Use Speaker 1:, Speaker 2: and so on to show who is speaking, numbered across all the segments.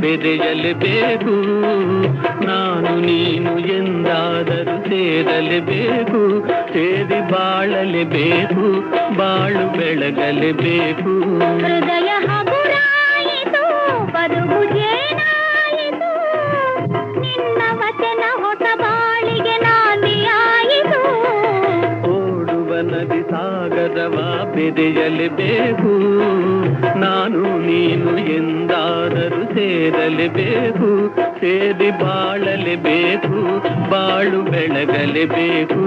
Speaker 1: ಬೆರೆಯಲೇಬೇಕು ನಾನು ನೀನು ಎಂದಾದರೂ ಸೇರಲೇಬೇಕು ಸೇರಿ ಬಾಳಲೇಬೇಕು ಬಾಳು ಬೆಳಗಲೇಬೇಕು
Speaker 2: ಹೃದಯ
Speaker 1: ಸಾಗರವ ಬೆರೆಯಲೇಬೇಕು ನಾನು ನೀನು ಎಂದಾದರೂ ಸೇರಲೇಬೇಕು ಸೇರಿ ಬಾಳಲೇಬೇಕು ಬಾಳು ಬೆಳಗಲೇಬೇಕು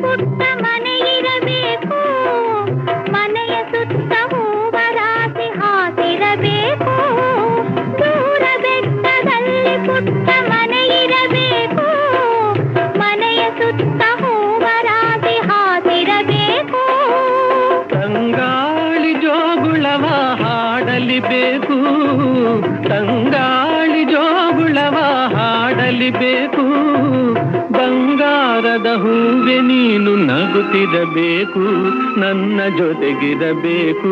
Speaker 2: ಪುಟ್ಟ ಮನೆ ಇರಬೇಕು ಮನೆಯ ಸುತ್ತ ಹೂವ ರಾಶಿ ಹಾಸಿರಬೇಕು ದೂರ ಬೆಟ್ಟದಲ್ಲಿ ಪುಟ್ಟ ಮನೆ ಇರಬೇಕು ಮನೆಯ ಸುತ್ತ ಹೂವ ರಾಶಿ ಹಾಸಿರಬೇಕು
Speaker 1: ತಂಗಾಳಿ ಜೋಗುಳವ ಹಾಡಲಿಬೇಕು ತಂಗಾಳಿ ಜೋಗುಳವ ಹಾಡಲಿಬೇಕು ಬಂಗಾರದ ಹೂವೆ ನೀನು ನಗುತ್ತಿರಬೇಕು ನನ್ನ ಜೊತೆಗಿರಬೇಕು.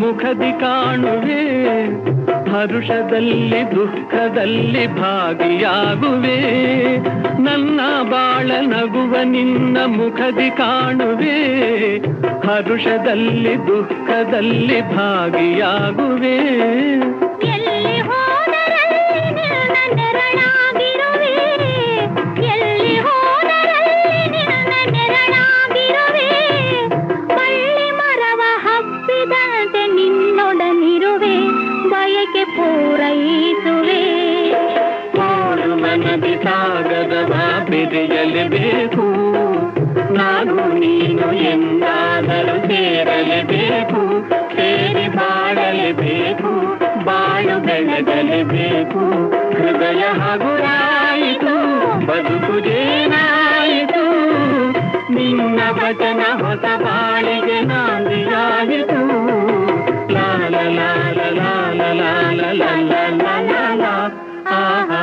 Speaker 1: ಮುಖದಿ ಕಾಣುವೆ ಹರುಷದಲ್ಲಿ ದುಃಖದಲ್ಲಿ ಭಾಗಿಯಾಗುವೆ. ನನ್ನ ಬಾಳ ನಗುವ ನಿನ್ನ ಮುಖದಿ ಕಾಣುವೆ ಹರುಷದಲ್ಲಿ ದುಃಖದಲ್ಲಿ ಭಾಗಿಯಾಗುವೆ.
Speaker 2: ಬಯಕೆ ಪೂರೈಸುವೆ
Speaker 1: ಓಡುವ ನದಿ ಸಾಗರವ ಬೆರೆಯಲೇಬೇಕು ನಾನು ನೀನು ಎಂದಾದರೂ ಸೇರಲೇಬೇಕು ಸೇರಿ ಬಾಳಲೇಬೇಕು ಬಾಳು ಬೆಳಗಲೇಬೇಕು ಹೃದಯ ಹಗುರಾಯಿತು ಬದುಕು ಜೇನಾಯಿತು ನಿನ್ನ ವಚನ ಹೊಸ ಬಾಳಿಗೆ ನಾಂದಿಯಾಯಿತು ಲಾಲ ಲಾಲ ಲಾಲ la la la la la.